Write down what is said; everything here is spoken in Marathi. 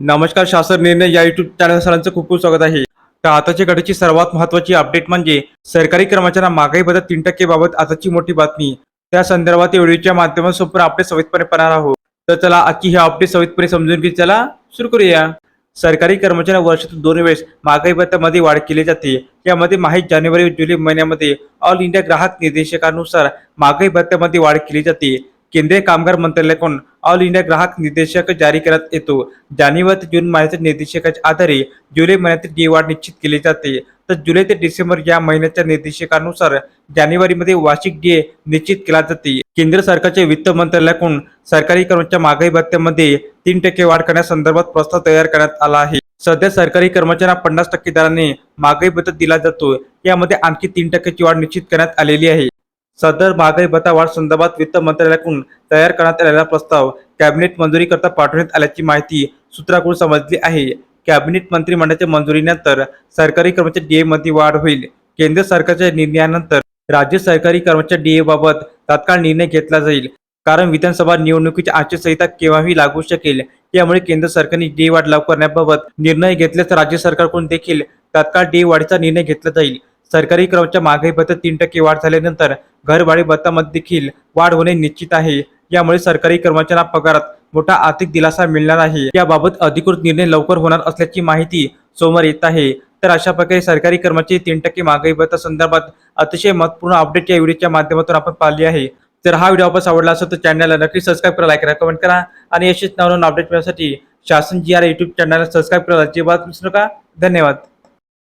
नमस्कार शासन निर्णय या युट्यूब चॅनल सरांचं खूप खूप स्वागत आहे. तर आताच्या घडीची सर्वात महत्वाची अपडेट म्हणजे सरकारी कर्मचाऱ्यांना महागाई बदल तीन टक्के बाबत आताची मोठी बातमी. त्या संदर्भात या व्हिडिओच्या माध्यमातून संपूर्ण अपडेट सविस्तरपणे पाहणार आहोत. तर चला आजची ही अपडेट सविस्तरपणे समजून घेत चला सुरू करूया. सरकारी कर्मचाऱ्यांना वर्षातून दोन वेळेस महागाई भत्त्यामध्ये वाढ केली जाते. यामध्ये माहीत जानेवारी जुलै महिन्यामध्ये ऑल इंडिया ग्राहक निर्देशकानुसार महागाई भत्त्यामध्ये वाढ केली जाते. केंद्रीय कामगार मंत्रालयाकडून ऑल इंडिया ग्राहक निर्देशक जारी करण्यात येतो जानेवारी ते जून महिन्याच्या निर्देशकाच्या आधारे जुलै महिन्यातील जी वाढ निश्चित केली जाते तर जुलै ते डिसेंबर या महिन्याच्या निर्देशकानुसार जानेवारीमध्ये वार्षिक डे निश्चित केला जाते केंद्र सरकारच्या वित्त मंत्रालयाकडून सरकारी कर्मचाऱ्यांच्या महागाई भत्त्यामध्ये तीन टक्के वाढ करण्यासंदर्भात प्रस्ताव तयार करण्यात आला आहे सध्या सरकारी कर्मचाऱ्यांना पन्नास टक्के दराने महागाई भत्ता दिला जातो यामध्ये आणखी तीन टक्क्याची वाढ निश्चित करण्यात आलेली आहे सदर महागाई भत्ता वाढ संदर्भात वित्त मंत्रालयाकडून तयार करण्यात आलेला प्रस्ताव कॅबिनेट मंजुरीकरता पाठवण्यात आल्याची माहिती सूत्राकडून समजली आहे. कॅबिनेट मंत्रिमंडळाच्या मंजुरीनंतर सरकारी कर्मचारी डीए मध्ये वाढ होईल. केंद्र सरकारच्या निर्णयानंतर राज्य सरकारी कर्मचारी डीए बाबत तात्काळ निर्णय घेतला जाईल. कारण विधानसभा निवडणुकीची आचारसंहिता केव्हाही लागू शकेल यामुळे केंद्र सरकारने डी वाढ लागू करण्याबाबत निर्णय घेतल्यास राज्य सरकारकडून देखील तात्काळ डी वाढीचा निर्णय घेतला जाईल. सरकारी कर्मचारी महागाई भत्ता तीन टक्के वाढ झाल्यानंतर घरभाडे भत्तामध्ये देखील वाढ होणे निश्चित आहे. यामुळे सरकारी कर्मचाऱ्यांना पगारात मोठा आर्थिक दिलासा मिळणार आहे. याबाबत अधिकृत निर्णय लवकर होणार असल्याची माहिती समोर येत आहे. तर अशा प्रकारे सरकारी कर्मचारी तीन टक्के महागाई भत्ता संदर्भात अतिशय महत्त्वपूर्ण अपडेट या व्हिडिओच्या माध्यमातून आपण पाहिली आहे. जर हा व्हिडिओ आपण आवडला असेल तर चॅनलला नक्की सबस्क्राईब करा लाईक करा कमेंट करा आणि अशीच नवनवीन अपडेट मिळण्यासाठी शासन जी आर युट्यूब चॅनलला सबस्क्राईब करा अजिबात विसरू नका. धन्यवाद.